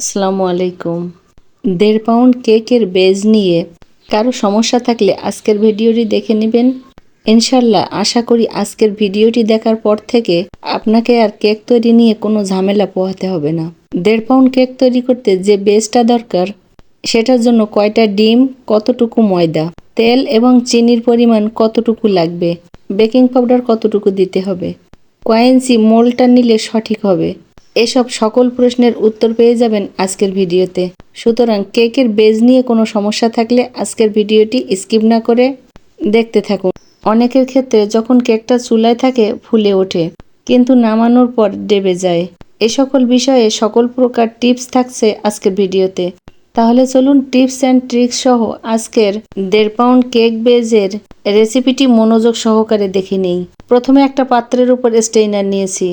আসসালামু আলাইকুম। দেড় পাউন্ড কেকের বেজ নিয়ে কারও সমস্যা থাকলে আজকের ভিডিওটি দেখে নেবেন। ইনশাল্লাহ আশা করি আজকের ভিডিওটি দেখার পর থেকে আপনাকে আর কেক তৈরি নিয়ে কোনো ঝামেলা পোহাতে হবে না। দেড় পাউন্ড কেক তৈরি করতে যে বেজটা দরকার, সেটার জন্য কয়টা ডিম, কতটুকু ময়দা, তেল এবং চিনির পরিমাণ কতটুকু লাগবে, বেকিং পাউডার কতটুকু দিতে হবে কয়েন্সি মোলটা নিলে সঠিক হবে এসব সকল প্রশ্নের উত্তর পেয়ে যাবেন আজকের ভিডিওতে। সুতরাং কেকের বেজ নিয়ে কোনো সমস্যা থাকলে আজকের ভিডিওটি স্কিপ না করে দেখতে থাকুন। অনেকের ক্ষেত্রে যখন কেকটা চুলায় থাকে, ফুলে ওঠে, কিন্তু নামানোর পর ডেবে যায়। এ সকল বিষয়ে সকল প্রকার টিপস থাকছে আজকের ভিডিওতে। তাহলে চলুন টিপস অ্যান্ড ট্রিক্স সহ আজকের দেড় পাউন্ড কেক বেজের রেসিপিটি মনোযোগ সহকারে দেখে নেই। প্রথমে একটা পাত্রের উপর স্টেইনার নিয়েছি।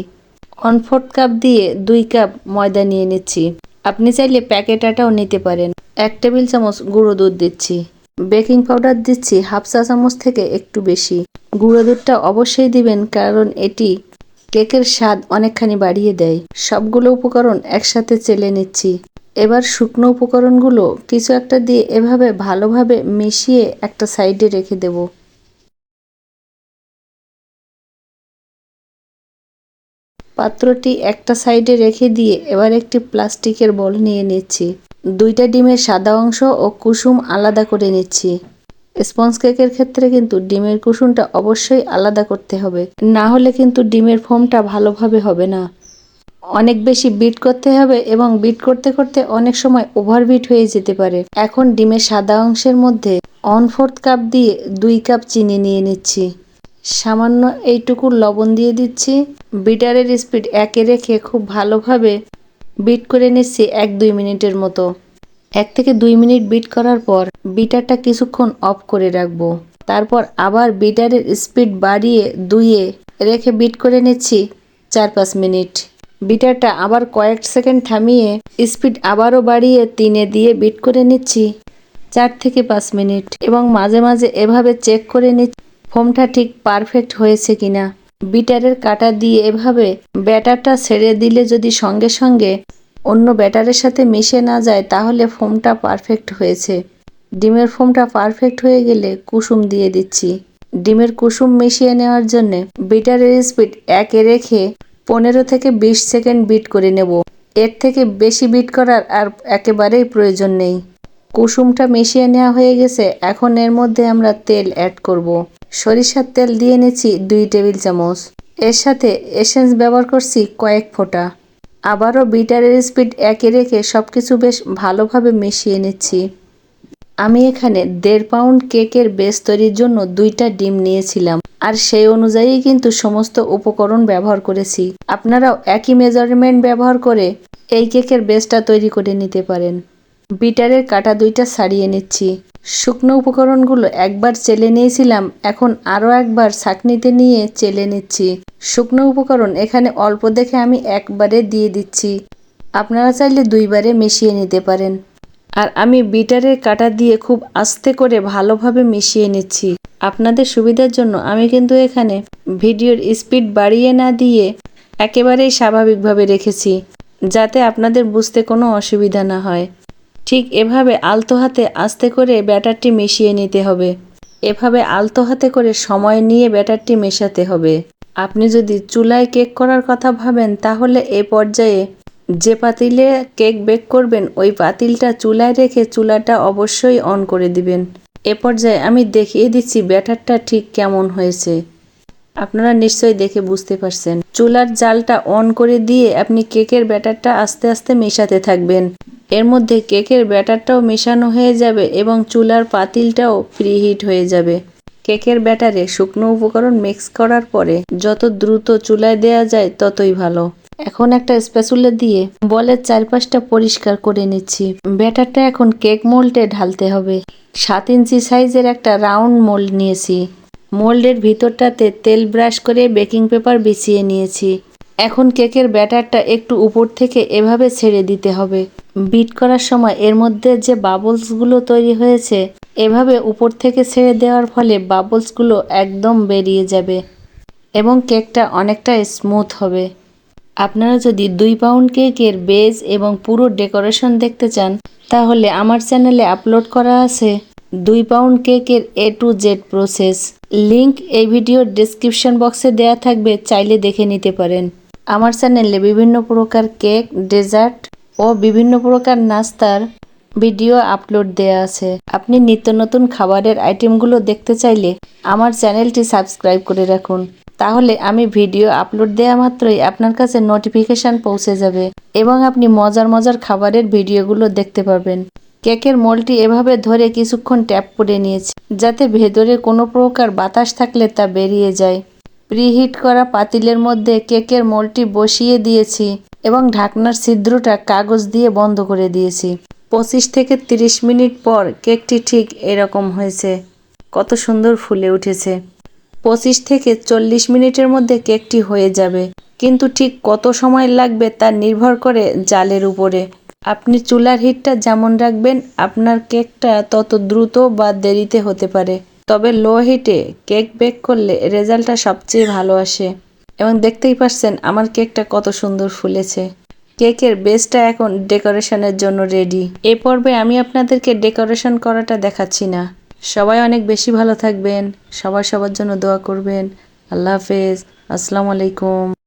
ওয়ান ফোর্থ কাপ দিয়ে দুই কাপ ময়দা নিয়ে নিচ্ছি। আপনি চাইলে প্যাকেট আটাও নিতে পারেন। এক টেবিল চামচ গুঁড়ো দুধ দিচ্ছি। বেকিং পাউডার দিচ্ছি হাফ চা চামচ থেকে একটু বেশি। গুঁড়ো দুধটা অবশ্যই দিবেন কারণ এটি কেকের স্বাদ অনেকখানি বাড়িয়ে দেয়। সবগুলো উপকরণ একসাথে চেলে নিচ্ছি। এবার শুকনো উপকরণগুলো কিছু একটা দিয়ে এভাবে ভালোভাবে মিশিয়ে একটা সাইডে রেখে দেবো। পাত্রটি একটা সাইডে রেখে দিয়ে এবার একটি প্লাস্টিকের বল নিয়ে নিচ্ছি। দুইটা ডিমের সাদা অংশ ও কুসুম আলাদা করে নিচ্ছি। স্পঞ্জ কেকের ক্ষেত্রে কিন্তু ডিমের কুসুমটা অবশ্যই আলাদা করতে হবে। না হলে কিন্তু ডিমের ফোমটা ভালোভাবে হবে না। অনেক বেশি বিট করতে হবে এবং বিট করতে করতে অনেক সময় ওভারবিট হয়ে যেতে পারে। এখন ডিমের সাদা অংশের মধ্যে ওয়ান ফোর্থ কাপ দিয়ে দুই কাপ চিনি নিয়ে নিচ্ছি। সামান্য এইটুকু লবণ দিয়ে দিচ্ছি। বিটারের স্পিড একে রেখে খুব ভালোভাবে বিট করে নিচ্ছি এক দুই মিনিটের মতো। এক থেকে দুই মিনিট বিট করার পর বিটারটা কিছুক্ষণ অফ করে রাখব। তারপর আবার বিটারের স্পিড বাড়িয়ে দুইয়ে রেখে বিট করে নিচ্ছি চার পাঁচ মিনিট। বিটারটা আবার কয়েক সেকেন্ড থামিয়ে স্পিড আবারও বাড়িয়ে তিনে দিয়ে বিট করে নিচ্ছি চার থেকে পাঁচ মিনিট এবং মাঝে মাঝে এভাবে চেক করে নিচ্ছি। ফোমটা ঠিক পারফেক্ট হয়েছে কিনা? বিটারের কাটা দিয়ে এভাবে ব্যাটারটা ছেড়ে দিলে যদি সঙ্গে সঙ্গে অন্য ব্যাটারের সাথে মিশে না যায়, তাহলে ফোমটা পারফেক্ট হয়েছে। ডিমের ফোমটা পারফেক্ট হয়ে গেলে কুসুম দিয়ে দিচ্ছি। ডিমের কুসুম মিশিয়ে নেওয়ার জন্য বিটারের স্পিড একে রেখে পনেরো থেকে বিশ সেকেন্ড বিট করে নেব। এর থেকে বেশি বিট করার আর একেবারেই প্রয়োজন নেই। কুসুমটা মিশিয়ে নেওয়া হয়ে গেছে, এখন এর মধ্যে আমরা তেল অ্যাড করব। সরিষার তেল দিয়ে নিচ্ছি দুই টেবিল চামচ। এর সাথে এসেন্স ব্যবহার করছি কয়েক ফোঁটা। আবারও বিটারের স্পিড একে রেখে সব কিছু বেশ ভালোভাবে মিশিয়ে নিচ্ছি। আমি এখানে দেড় পাউন্ড কেকের বেস তৈরির জন্য দুইটা ডিম নিয়েছিলাম। আর সেই অনুযায়ী কিন্তু সমস্ত উপকরণ ব্যবহার করেছি। আপনারাও একই মেজারমেন্ট ব্যবহার করে এই কেকের বেসটা তৈরি করে নিতে পারেন। বিটারের কাটা দুইটা ছাড়িয়ে নিচ্ছি। শুকনো উপকরণগুলো একবার চেলে নিয়েছিলাম, এখন আরও একবার ছাকনিতে নিয়ে চেলে নিচ্ছি। শুকনো উপকরণ এখানে অল্প দেখে আমি একবারে দিয়ে দিচ্ছি। আপনারা চাইলে দুইবারে মিশিয়ে নিতে পারেন। আর আমি বিটারের কাটা দিয়ে খুব আস্তে করে ভালোভাবে মিশিয়ে নিচ্ছি। আপনাদের সুবিধার জন্য আমি কিন্তু এখানে ভিডিওর স্পিড বাড়িয়ে না দিয়ে একেবারেই স্বাভাবিকভাবে রেখেছি, যাতে আপনাদের বুঝতে কোনো অসুবিধা না হয়। ঠিক এভাবে আলতো হাতে আস্তে করে ব্যাটারটি মিশিয়ে নিতে হবে। এভাবে আলতো হাতে করে সময় নিয়ে ব্যাটারটি মেশাতে হবে। আপনি যদি চুলায় কেক করার কথা ভাবেন, তাহলে এ পর্যায়ে যে পাতিলে কেক বেক করবেন, ওই পাতিলটা চুলায় রেখে চুলাটা অবশ্যই অন করে দিবেন। এ পর্যায়ে আমি দেখিয়ে দিচ্ছি ব্যাটারটা ঠিক কেমন হয়েছে। আপনারা নিশ্চয়ই দেখে বুঝতে পারছেন। চুলার জালটা অন করে দিয়ে আপনি কেকের ব্যাটারটা আস্তে আস্তে মেশাতে থাকবেন। এর মধ্যে কেকের ব্যাটারটাও মেশানো হয়ে যাবে এবং চুলার পাতিলটাও ফ্রি হিট হয়ে যাবে। কেকের ব্যাটারে শুকনো উপকরণ মিক্স করার পরে যত দ্রুত চুলায় দেয়া যায় ততই ভালো। এখন একটা স্প্যাচুলা দিয়ে বলের চারপাশটা পরিষ্কার করে নিচ্ছি। ব্যাটারটা এখন কেক মোল্ডে ঢালতে হবে। সাত ইঞ্চি সাইজের একটা রাউন্ড মোল্ড নিয়েছি। মোল্ডের ভিতরটাতে তেল ব্রাশ করে বেকিং পেপার বিছিয়ে নিয়েছি। এখন কেকের ব্যাটারটা একটু উপর থেকে এভাবে ছেড়ে দিতে হবে। বিট করার সময় এর মধ্যে যে বাবলসগুলো তৈরি হয়েছে, এভাবে উপর থেকে ছেড়ে দেওয়ার ফলে বাবলসগুলো একদম বেরিয়ে যাবে এবং কেকটা অনেকটা স্মুথ হবে। আপনারা যদি দুই পাউন্ড কেকের বেজ এবং পুরো ডেকোরেশন দেখতে চান, তাহলে আমার চ্যানেলে আপলোড করা আছে। দুই পাউন্ড কেকের A to Z process. Link এই ভিডিওর ডিসক্রিপশন বক্সে দেয়া থাকবে, চাইলে দেখে নিতে পারেন। আমার চ্যানেলে বিভিন্ন প্রকার কেক, ডেজার্ট ও বিভিন্ন প্রকার নাস্তার ভিডিও আপলোড দেয়া আছে। আপনি নিত্য নতুন খাবারের আইটেমগুলো দেখতে চাইলে আমার চ্যানেলটি সাবস্ক্রাইব করে রাখুন। তাহলে আমি ভিডিও আপলোড দেওয়া মাত্রই আপনার কাছে নোটিফিকেশন পৌঁছে যাবে এবং আপনি মজার মজার খাবারের ভিডিওগুলো দেখতে পাবেন কেকের মোলটি এভাবে ধরে কিছুক্ষণ ট্যাপ করে নিয়েছি, যাতে ভেতরে কোনো প্রকার বাতাস থাকলে তা বেরিয়ে যায়। প্রিহিট করা পাতিলের মধ্যে কেকের মোলটি বসিয়ে দিয়েছি এবং ঢাকনার ছিদ্রটা কাগজ দিয়ে বন্ধ করে দিয়েছি। পঁচিশ থেকে তিরিশ মিনিট পর কেকটি ঠিক এরকম হয়েছে। কত সুন্দর ফুলে উঠেছে। পঁচিশ থেকে চল্লিশ মিনিটের মধ্যে কেকটি হয়ে যাবে, কিন্তু ঠিক কত সময় লাগবে তা নির্ভর করে জালের উপরে। আপনি চুলার হিটটা যেমন রাখবেন, আপনার কেকটা তত দ্রুত বা দেরিতে হতে পারে। তবে লো হিটে কেক বেক করলে রেজাল্টটা সবচেয়ে ভালো আসে। এবং দেখতেই পাচ্ছেন আমার কেকটা কত সুন্দর ফুলেছে। কেকের বেসটা এখন ডেকোরেশনের জন্য রেডি। এ পর্বে আমি আপনাদেরকে ডেকোরেশন করাটা দেখাচ্ছি না। সবাই অনেক বেশি ভালো থাকবেন। সবাই সবার জন্য দোয়া করবেন। আল্লাহ হাফেজ। আসসালামু আলাইকুম।